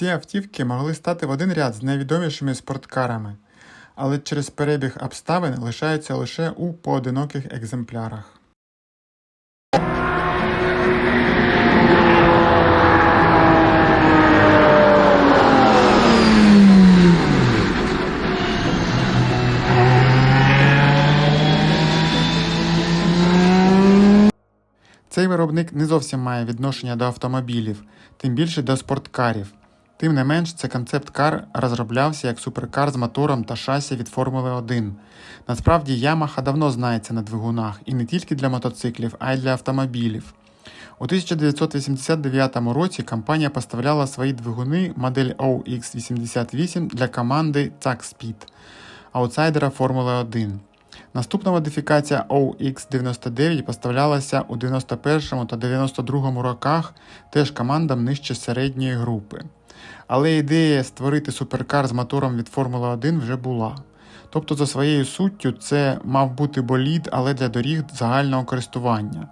Ці автівки могли стати в один ряд з найвідомішими спорткарами, але через перебіг обставин лишаються лише у поодиноких екземплярах. Цей виробник не зовсім має відношення до автомобілів, тим більше до спорткарів. Тим не менш, цей концепт кар розроблявся як суперкар з мотором та шасі від Формули 1. Насправді Yamaha давно знається на двигунах і не тільки для мотоциклів, а й для автомобілів. У 1989 році компанія поставляла свої двигуни модель OX88 для команди TaxSpeed, аутсайдера Формули 1. Наступна модифікація OX99 поставлялася у 91 та 92 роках теж командам нижче середньої групи. Але ідея створити суперкар з мотором від Формули 1 вже була. Тобто, за своєю суттю, це мав бути болід, але для доріг загального користування.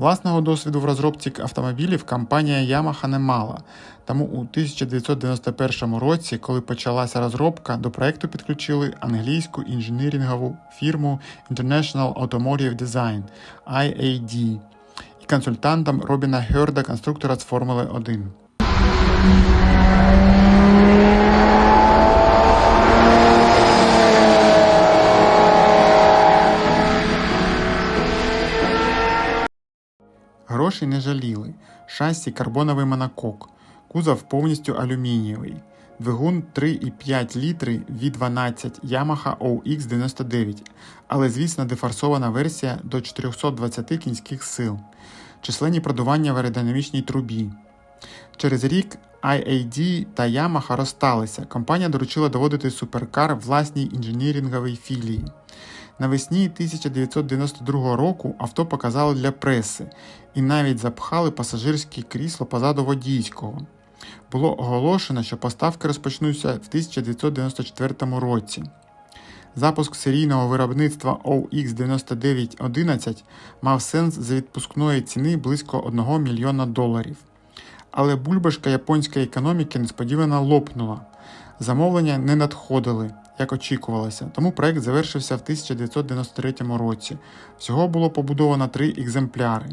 Власного досвіду в розробці автомобілів компанія Yamaha не мала, тому у 1991 році, коли почалася розробка, до проекту підключили англійську інженерингову фірму International Automotive Design IAD і консультантом Робіна Герда, конструктора з Формули 1. Шасі карбоновий монокок, кузов повністю алюмінієвий, двигун 3,5 літри V12 Yamaha OX99, але звісно дефорсована версія до 420 кінських сил, численні продування в аеродинамічній трубі. Через рік IAD та Yamaha розсталися. Компанія доручила доводити суперкар власній інженіринговій філії. Навесні 1992 року авто показали для преси і навіть запхали пасажирське крісло позаду водійського. Було оголошено, що поставки розпочнуться в 1994 році. Запуск серійного виробництва OX9911 мав сенс за відпускної ціни близько 1 мільйона доларів. Але бульбашка японської економіки несподівано лопнула. Замовлення не надходили, як очікувалося, тому проект завершився в 1993 році. Всього було побудовано три екземпляри.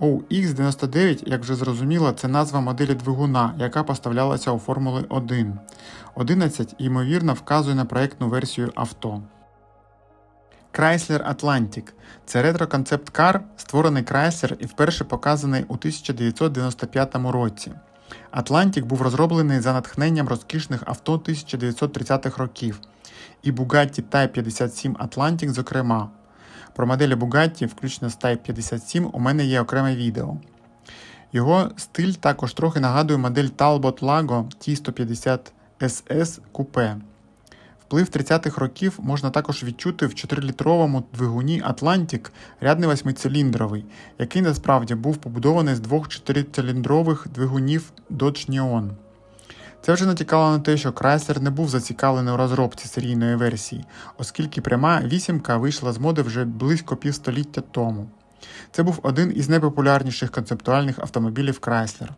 OX99, як вже зрозуміло, це назва моделі двигуна, яка поставлялася у Формули 1. 11, ймовірно, вказує на проектну версію авто. Chrysler Atlantic це ретро-концепт-кар, створений Chrysler і вперше показаний у 1995 році. Atlantic був розроблений за натхненням розкішних авто 1930-х років, і Bugatti Type 57 Atlantic, зокрема. Про моделі Bugatti, включно з Type 57, у мене є окреме відео. Його стиль також трохи нагадує модель Talbot Lago T150 SS Coupe. Вплив 30-х років можна також відчути в 4-літровому двигуні Atlantic рядний восьмициліндровий, який насправді був побудований з двох 4-циліндрових двигунів Dodge Neon. Це вже натякало на те, що Chrysler не був зацікавлений у розробці серійної версії, оскільки пряма вісімка вийшла з моди вже близько півстоліття тому. Це був один із найпопулярніших концептуальних автомобілів Chrysler.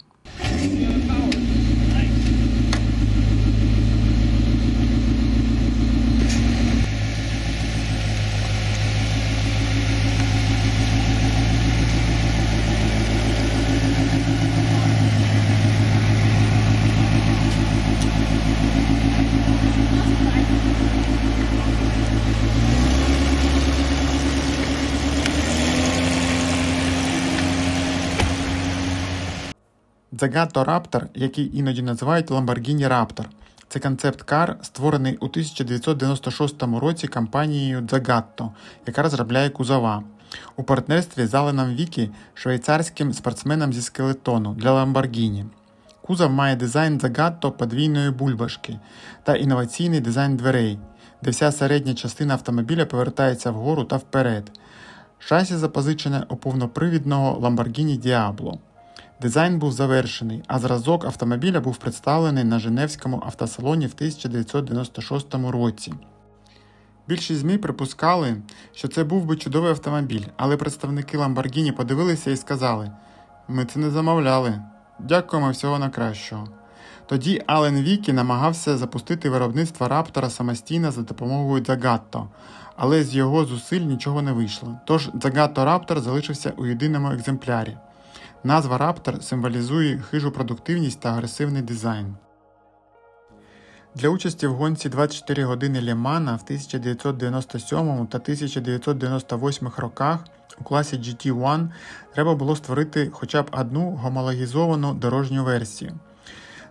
Zagato Raptor, який іноді називають Lamborghini Raptor. Це концепт-кар, створений у 1996 році компанією Zagato, яка розробляє кузова. У партнерстві з Аленом Вікі, швейцарським спортсменом зі скелетону для Lamborghini. Кузов має дизайн Zagato подвійної бульбашки та інноваційний дизайн дверей, де вся середня частина автомобіля повертається вгору та вперед. Шасі запозичене у повнопривідного Lamborghini Diablo. Дизайн був завершений, а зразок автомобіля був представлений на Женевському автосалоні в 1996 році. Більшість ЗМІ припускали, що це був би чудовий автомобіль, але представники Lamborghini подивилися і сказали: ми це не замовляли. Дякуємо всього на кращого. Тоді Ален Вікі намагався запустити виробництво раптора самостійно за допомогою Zagato, але з його зусиль нічого не вийшло. Тож Zagato Raptor залишився у єдиному екземплярі. Назва Raptor символізує хижу продуктивність та агресивний дизайн. Для участі в гонці 24 години Лімана в 1997 та 1998 роках у класі GT1 треба було створити хоча б одну гомологізовану дорожню версію.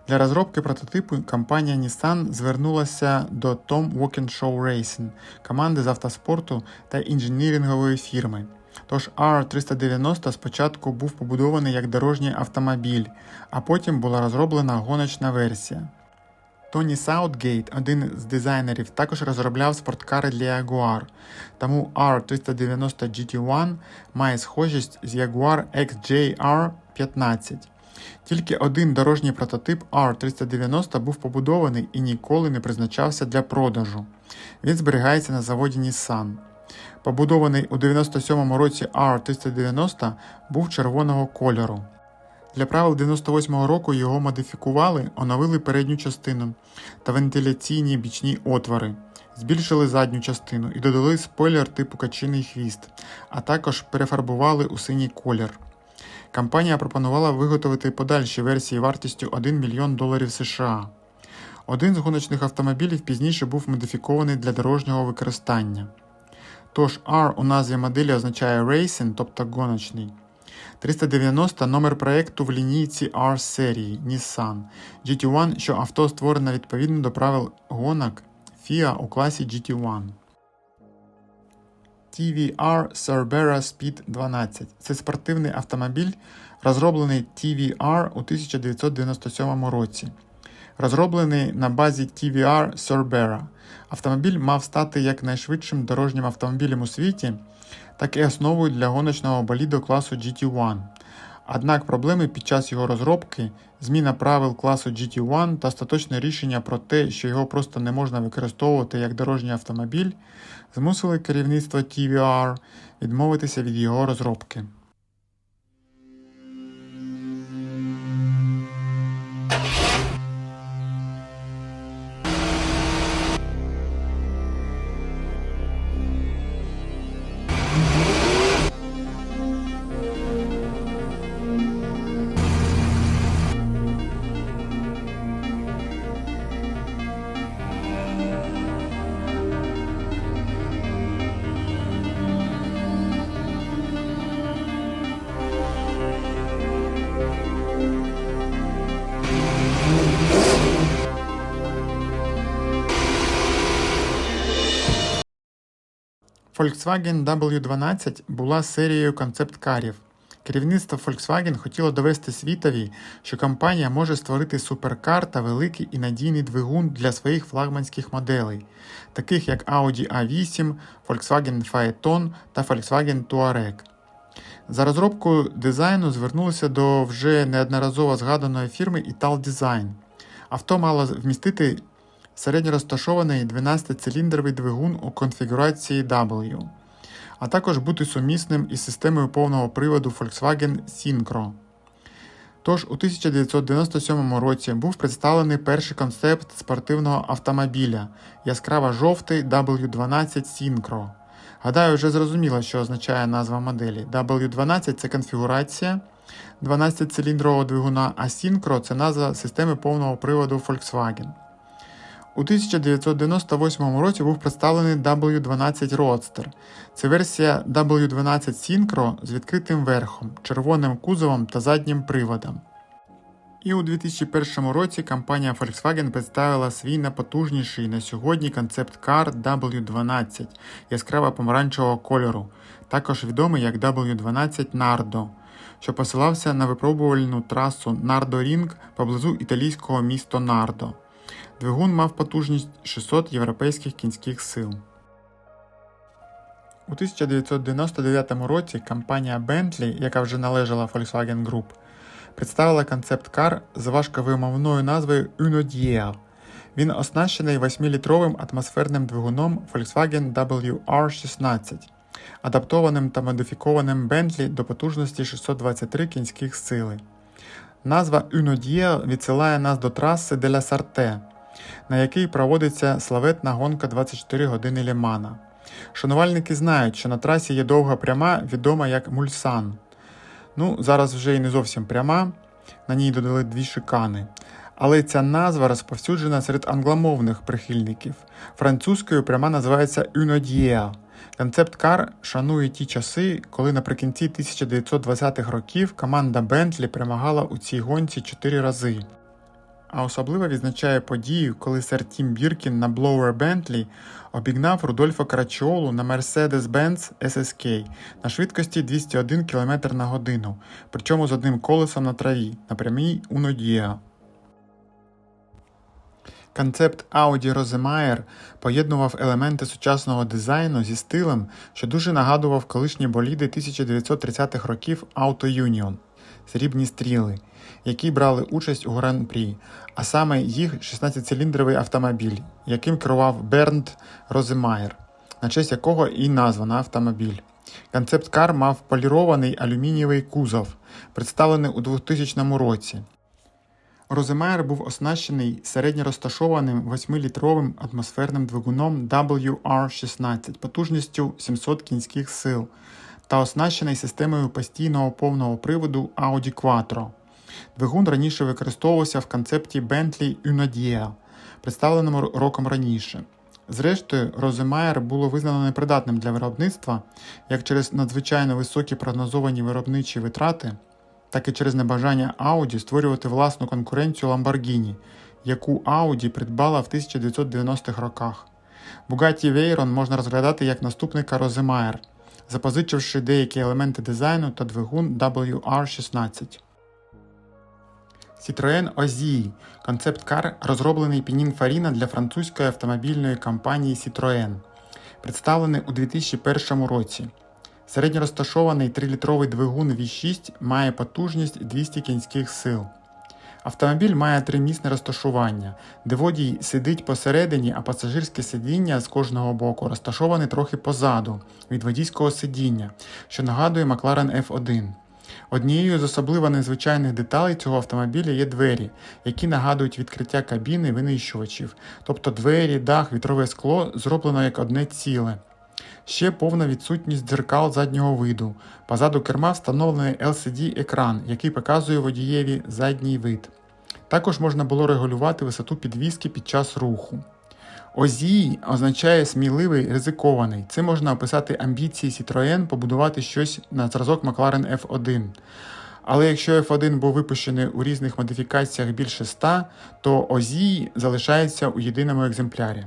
Для розробки прототипу компанія Nissan звернулася до Tom Walkinshaw Racing, команди з автоспорту та інженірингової фірми. Тож R390 спочатку був побудований як дорожній автомобіль, а потім була розроблена гоночна версія. Тоні Саутгейт, один з дизайнерів, також розробляв спорткари для Jaguar, тому R390 GT1 має схожість з Jaguar XJR15. Тільки один дорожній прототип R390 був побудований і ніколи не призначався для продажу. Він зберігається на заводі Nissan. Побудований у 97 році R390 був червоного кольору. Для правил 98-го року його модифікували, оновили передню частину та вентиляційні бічні отвори, збільшили задню частину і додали спойлер типу качиний хвіст, а також перефарбували у синій колір. Компанія пропонувала виготовити подальші версії вартістю 1 мільйон доларів США. Один з гоночних автомобілів пізніше був модифікований для дорожнього використання. Тож R у назві моделі означає Racing, тобто гоночний. 390 номер проєкту в лінійці R серії Nissan GT1, що авто створено відповідно до правил гонок FIA у класі GT1. TVR Cerbera Speed 12 це спортивний автомобіль, розроблений TVR у 1997 році. Розроблений на базі TVR Cerbera. Автомобіль мав стати як найшвидшим дорожнім автомобілем у світі, так і основою для гоночного боліду класу GT1. Однак проблеми під час його розробки, зміна правил класу GT1 та остаточне рішення про те, що його просто не можна використовувати як дорожній автомобіль, змусили керівництво TVR відмовитися від його розробки. Volkswagen W12 була серією концепт-карів. Керівництво Volkswagen хотіло довести світові, що компанія може створити суперкар та великий і надійний двигун для своїх флагманських моделей, таких як Audi A8, Volkswagen Phaeton та Volkswagen Touareg. За розробкою дизайну звернулися до вже неодноразово згаданої фірми Ital Design. Авто мало вмістити середньорозташований 12-циліндровий двигун у конфігурації W, а також бути сумісним із системою повного приводу Volkswagen Syncro. Тож у 1997 році був представлений перший концепт спортивного автомобіля яскраво жовтий W12 Syncro. Гадаю, вже зрозуміло, що означає назва моделі. W12 це конфігурація 12-циліндрового двигуна, а Syncro це назва системи повного приводу Volkswagen. У 1998 році був представлений W12 Roadster. Це версія W12 Synchro з відкритим верхом, червоним кузовом та заднім приводом. І у 2001 році компанія Volkswagen представила свій найпотужніший на сьогодні концепт-кар W12 яскраво помаранчевого кольору, також відомий як W12 Nardo, що посилався на випробувальну трасу Nardo Ring поблизу італійського міста Нардо. Двигун мав потужність 600 європейських кінських сил. У 1999 році компанія Bentley, яка вже належала Volkswagen Group, представила концепт-кар з важковимовною назвою Uno Diel. Він оснащений 8-літровим атмосферним двигуном Volkswagen WR16, адаптованим та модифікованим Bentley до потужності 623 кінських сили. Назва Unodier відсилає нас до траси Деля Сарте, на якій проводиться славетна гонка 24 години Лімана. Шанувальники знають, що на трасі є довга пряма, відома як Мульсан. Ну, зараз вже і не зовсім пряма, на ній додали дві шикани. Але ця назва розповсюджена серед англомовних прихильників. Французькою пряма називається Unodier. Концепт кар шанує ті часи, коли наприкінці 1920-х років команда Бентлі перемагала у цій гонці 4 рази. А особливо відзначає подію, коли сер Тім Біркін на Blower Bentley обігнав Рудольфа Карачіолу на Mercedes-Benz SSK на швидкості 201 км на годину, причому з одним колесом на траві на прямій Унодіа. Концепт Audi Rosemeyer поєднував елементи сучасного дизайну зі стилем, що дуже нагадував колишні боліди 1930-х років Auto Union – срібні стріли, які брали участь у гран-прі, а саме їх 16-циліндровий автомобіль, яким керував Бернд Роземаєр, на честь якого і названо автомобіль. Концепт кар мав полірований алюмінієвий кузов, представлений у 2000 році. Роземаєр був оснащений середньорозташованим 8-літровим атмосферним двигуном WR16 потужністю 700 кінських сил та оснащений системою постійного повного приводу Audi Quattro. Двигун раніше використовувався в концепті Bentley Unodier, представленому роком раніше. Зрештою, Роземаєр було визнано непридатним для виробництва як через надзвичайно високі прогнозовані виробничі витрати, так і через небажання Audi створювати власну конкуренцію Lamborghini, яку Audi придбала в 1990-х роках. Bugatti Veyron можна розглядати як наступника Роземаєр, запозичивши деякі елементи дизайну та двигун WR16. Citroën Ozzy – концепт-кар, розроблений Pininfarina для французької автомобільної компанії Citroën, представлений у 2001 році. Середньорозташований 3-літровий двигун V6 має потужність 200 кінських сил. Автомобіль має тримісне розташування, де водій сидить посередині, а пасажирське сидіння з кожного боку розташоване трохи позаду від водійського сидіння, що нагадує McLaren F1. Однією з особливо незвичайних деталей цього автомобіля є двері, які нагадують відкриття кабіни винищувачів, тобто двері, дах, вітрове скло зроблено як одне ціле. Ще повна відсутність дзеркал заднього виду. Позаду керма встановлений LCD-екран, який показує водієві задній вид. Також можна було регулювати висоту підвіски під час руху. Озій означає сміливий, ризикований. Це можна описати амбіції Citroën побудувати щось на зразок McLaren F1. Але якщо F1 був випущений у різних модифікаціях більше 100, то Озій залишається у єдиному екземплярі.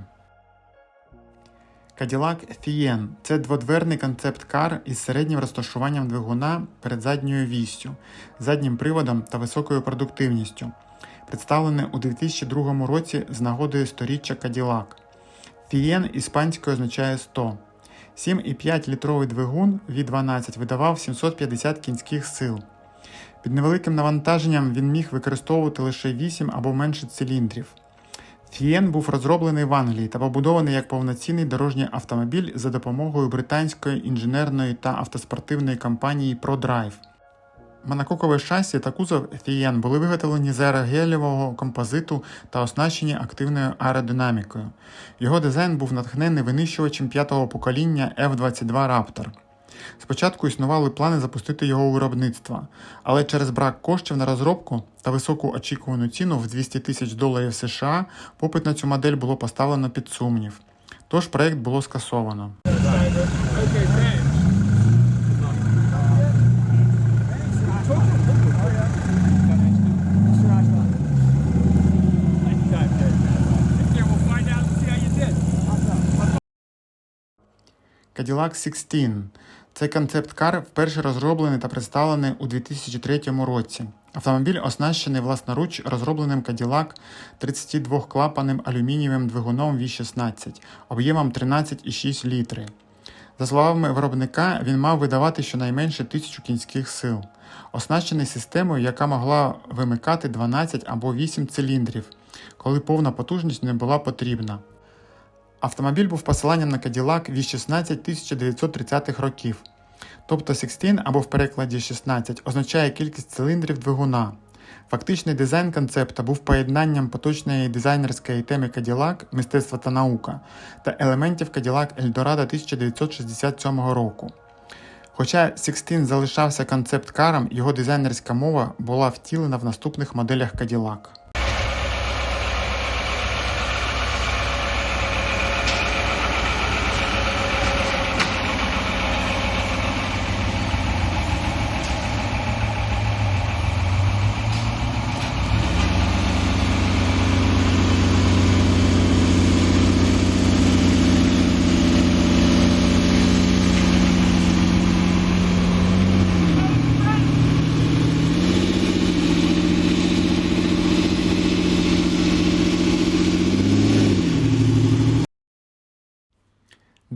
Cadillac Fiyen – це дводверний концепт-кар із середнім розташуванням двигуна перед задньою вістю, заднім приводом та високою продуктивністю. Представлене у 2002 році з нагодою сторіччя Cadillac. Fiyen іспанською означає 100. 7,5 літровий двигун V12 видавав 750 кінських сил. Під невеликим навантаженням він міг використовувати лише 8 або менше циліндрів. Фієн був розроблений в Англії та побудований як повноцінний дорожній автомобіль за допомогою британської інженерної та автоспортивної компанії ProDrive. Монококове шасі та кузов Фієн були виготовлені з аерогелєвого композиту та оснащені активною аеродинамікою. Його дизайн був натхнений винищувачем п'ятого покоління F-22 Raptor. Спочатку існували плани запустити його у виробництво, але через брак коштів на розробку та високу очікувану ціну в 200 тисяч доларів США попит на цю модель було поставлено під сумнів. Тож проект було скасовано. Cadillac 16 – це концепт-кар, вперше розроблений та представлений у 2003 році. Автомобіль оснащений власноруч розробленим Cadillac 32-клапаним алюмінієвим двигуном V16 об'ємом 13,6 літри. За словами виробника, він мав видавати щонайменше 1000 кінських сил, оснащений системою, яка могла вимикати 12 або 8 циліндрів, коли повна потужність не була потрібна. Автомобіль був посиланням на Cadillac V16 1930-х років. Тобто 16 або в перекладі 16 означає кількість циліндрів двигуна. Фактичний дизайн концепта був поєднанням поточної дизайнерської теми Cadillac мистецтво та наука та елементів Cadillac Eldorado 1967 року. Хоча Sixteen залишався концепт-каром, його дизайнерська мова була втілена в наступних моделях Cadillac.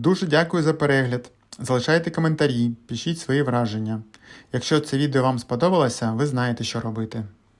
Дуже дякую за перегляд. Залишайте коментарі, пишіть свої враження. Якщо це відео вам сподобалося, ви знаєте, що робити.